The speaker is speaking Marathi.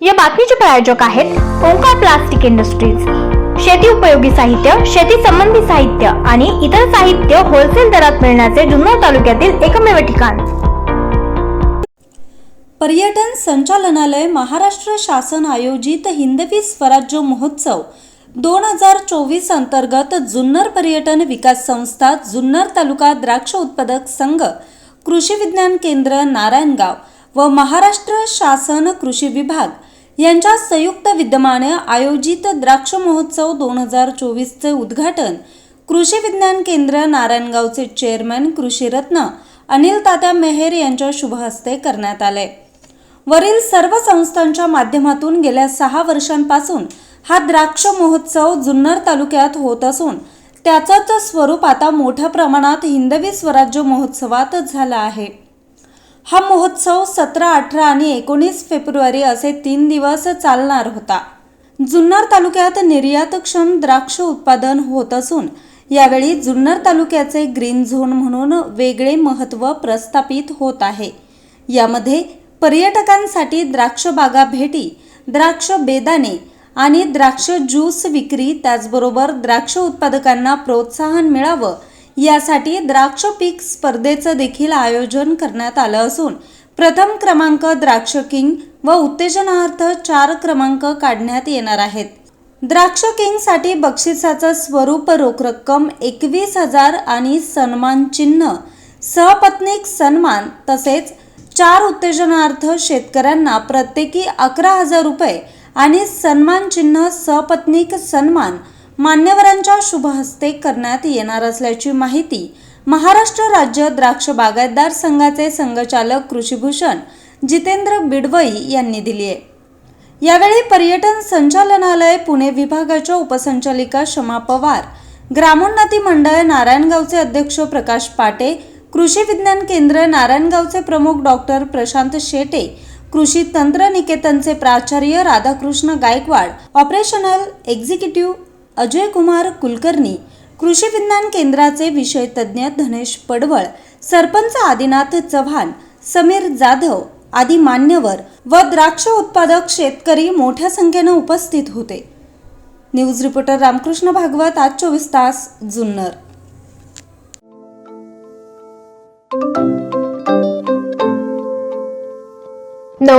या बातमीचे प्रायोजक आहेत ओंकार प्लास्टिक इंडस्ट्रीज. शेती उपयोगी साहित्य शेती संबंधी साहित्य आणि इतर साहित्य होलसेल दरात मिळण्याचे जुन्नर तालुक्यातील एकमेव ठिकाण. पर्यटन संचालनालय महाराष्ट्र शासन आयोजित हिंदवी स्वराज्य महोत्सव दोन हजार चोवीस अंतर्गत जुन्नर पर्यटन विकास संस्था जुन्नर तालुका द्राक्ष उत्पादक संघ कृषी विज्ञान केंद्र नारायणगाव व महाराष्ट्र शासन कृषी विभाग यांच्या संयुक्त विद्यमाने आयोजित द्राक्ष महोत्सव दोन हजार चोवीसचे उद्घाटन कृषी विज्ञान केंद्र नारायणगावचे चेअरमॅन कृषीरत्न अनिल तात्या मेहेर यांच्या शुभहस्ते करण्यात आले. वरील सर्व संस्थांच्या माध्यमातून गेल्या सहा वर्षांपासून हा द्राक्ष महोत्सव जुन्नर तालुक्यात होत असून त्याचंच स्वरूप आता मोठ्या प्रमाणात हिंदवी स्वराज्य महोत्सवात झाला आहे. हा महोत्सव सतरा अठरा आणि एकोणीस फेब्रुवारी असे तीन दिवस चालणार होता. जुन्नर तालुक्यात निर्यातक्षम द्राक्ष उत्पादन होत असून यावेळी जुन्नर तालुक्याचे ग्रीन झोन म्हणून वेगळे महत्त्व प्रस्थापित होत आहे. यामध्ये पर्यटकांसाठी द्राक्ष बागा भेटी द्राक्ष बेदाणे आणि द्राक्ष ज्यूस विक्री त्याचबरोबर द्राक्ष उत्पादकांना प्रोत्साहन मिळावं यासाठी द्राक्ष पीक स्पर्धेचं देखील आयोजन करण्यात आलं असून प्रथम क्रमांक द्राक्ष किंग व उत्तेजनार्थ चार क्रमांक काढण्यात येणार आहेत. द्राक्ष किंगसाठी बक्षिसाचं स्वरूप रोख रक्कम एकवीस हजार आणि सन्मान चिन्ह सहपत्निक सन्मान तसेच चार उत्तेजनार्थ शेतकऱ्यांना प्रत्येकी अकरा हजार रुपये आणि सन्मान चिन्ह सपत्नीक सन्मान मान्यवरांच्या शुभ हस्ते करण्यात येणार असल्याची माहिती महाराष्ट्र राज्य द्राक्ष बागायतदार संघाचे संघचालक कृषीभूषण जितेंद्र बिडवई यांनी दिली आहे. यावेळी पर्यटन संचालनालय पुणे विभागाच्या उपसंचालिका शमा पवार ग्रामोन्नती मंडळ नारायणगावचे अध्यक्ष प्रकाश पाटे कृषी विज्ञान केंद्र नारायणगावचे प्रमुख डॉक्टर प्रशांत शेटे कृषी तंत्र निकेतनचे प्राचार्य राधाकृष्ण गायकवाड ऑपरेशनल एक्झिक्युटिव्ह अजय कुमार कुलकर्णी कृषी विज्ञान केंद्राचे विषय तज्ज्ञ धनेश पडवळ सरपंच आदिनाथ चव्हाण समीर जाधव आदी मान्यवर व द्राक्ष उत्पादक शेतकरी मोठ्या संख्येनं उपस्थित होते. न्यूज रिपोर्टर रामकृष्ण भागवत आज चोवीस तास जुन्नर.